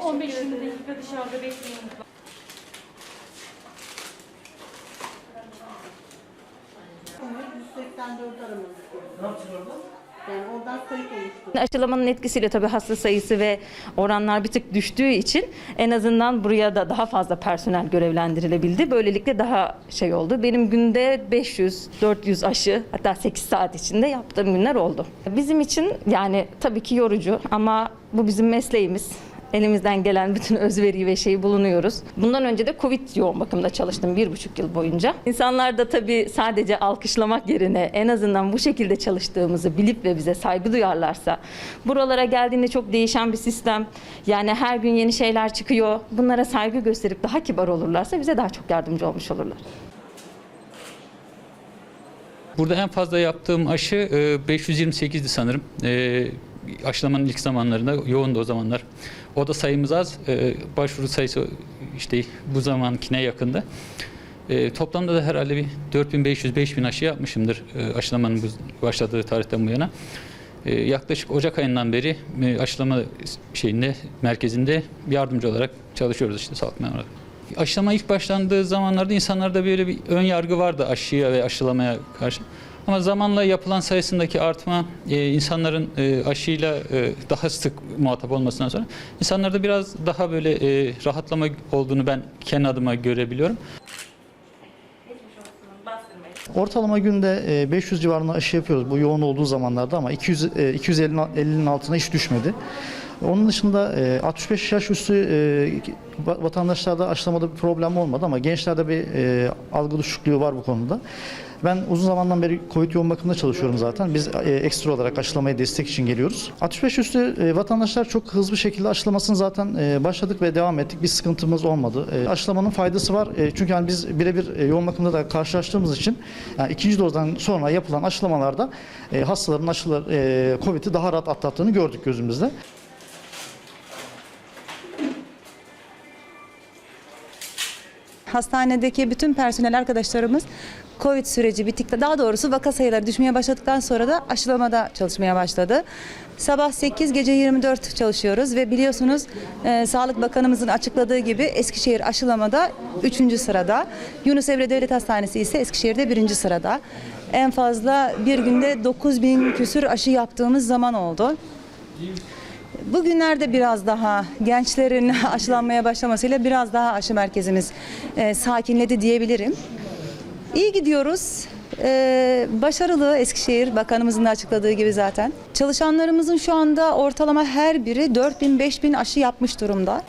15 dakika dışarıda bekliyoruz. Sonra 184 aramız Ne yapacağız orada? Yani sayık oluştu. Aşılamanın etkisiyle tabii hasta sayısı ve oranlar bir tık düştüğü için en azından buraya da daha fazla personel görevlendirilebildi. Böylelikle daha şey oldu. Benim günde 500-400 aşı hatta 8 saat içinde yaptığım günler oldu. Bizim için yani tabii ki yorucu ama bu bizim mesleğimiz. Elimizden gelen bütün özveriyi ve şeyi bulunuyoruz. Bundan önce de Covid yoğun bakımda çalıştım bir buçuk yıl boyunca. İnsanlar da tabii sadece alkışlamak yerine en azından bu şekilde çalıştığımızı bilip ve bize saygı duyarlarsa, buralara geldiğinde çok değişen bir sistem, yani her gün yeni şeyler çıkıyor, bunlara saygı gösterip daha kibar olurlarsa bize daha çok yardımcı olmuş olurlar. Burada en fazla yaptığım aşı e, 528'di sanırım. Aşılamanın ilk zamanlarında yoğundu o zamanlar. O da sayımız az. E, Başvuru sayısı işte bu zamankine yakındı. E, Toplamda da herhalde bir 4500-5000 aşı yapmışımdır e, aşılamanın başladığı tarihten bu yana. E, Yaklaşık Ocak ayından beri e, aşılama şeyinde merkezinde yardımcı olarak çalışıyoruz işte sağlık memuru. Aşılama ilk başlandığı zamanlarda insanlarda böyle bir ön yargı vardı aşıya ve aşılamaya karşı. Ama zamanla yapılan sayısındaki artma, e, insanların e, aşıyla e, daha sık muhatap olmasından sonra insanlarda biraz daha böyle e, rahatlama olduğunu ben kendi adıma görebiliyorum. Ortalama günde e, 500 civarında aşı yapıyoruz bu yoğun olduğu zamanlarda ama 200 e, 250'nin altına hiç düşmedi. Onun dışında e, 65 yaş üstü e, vatandaşlarda aşılamada bir problem olmadı ama gençlerde bir e, algı düşüklüğü var bu konuda. Ben uzun zamandan beri COVID yoğun bakımda çalışıyorum zaten. Biz e, ekstra olarak aşılamaya destek için geliyoruz. 65 üstü e, vatandaşlar çok hızlı bir şekilde aşılamasını zaten e, başladık ve devam ettik. Bir sıkıntımız olmadı. E, aşılamanın faydası var. E, çünkü hani biz birebir e, yoğun bakımda da karşılaştığımız için yani ikinci dozdan sonra yapılan aşılamalarda e, hastaların aşılar e, COVID'i daha rahat atlattığını gördük gözümüzde. Hastanedeki bütün personel arkadaşlarımız Covid süreci bittikte daha doğrusu vaka sayıları düşmeye başladıktan sonra da aşılamada çalışmaya başladı. Sabah 8 gece 24 çalışıyoruz ve biliyorsunuz e, Sağlık Bakanımızın açıkladığı gibi Eskişehir aşılamada 3. sırada. Yunus Emre Devlet Hastanesi ise Eskişehir'de 1. sırada. En fazla bir günde 9000 küsür aşı yaptığımız zaman oldu. Bugünlerde biraz daha gençlerin aşılanmaya başlamasıyla biraz daha aşı merkezimiz e, sakinledi diyebilirim. İyi gidiyoruz. E, başarılı Eskişehir Bakanımızın da açıkladığı gibi zaten. Çalışanlarımızın şu anda ortalama her biri 4000-5000 aşı yapmış durumda.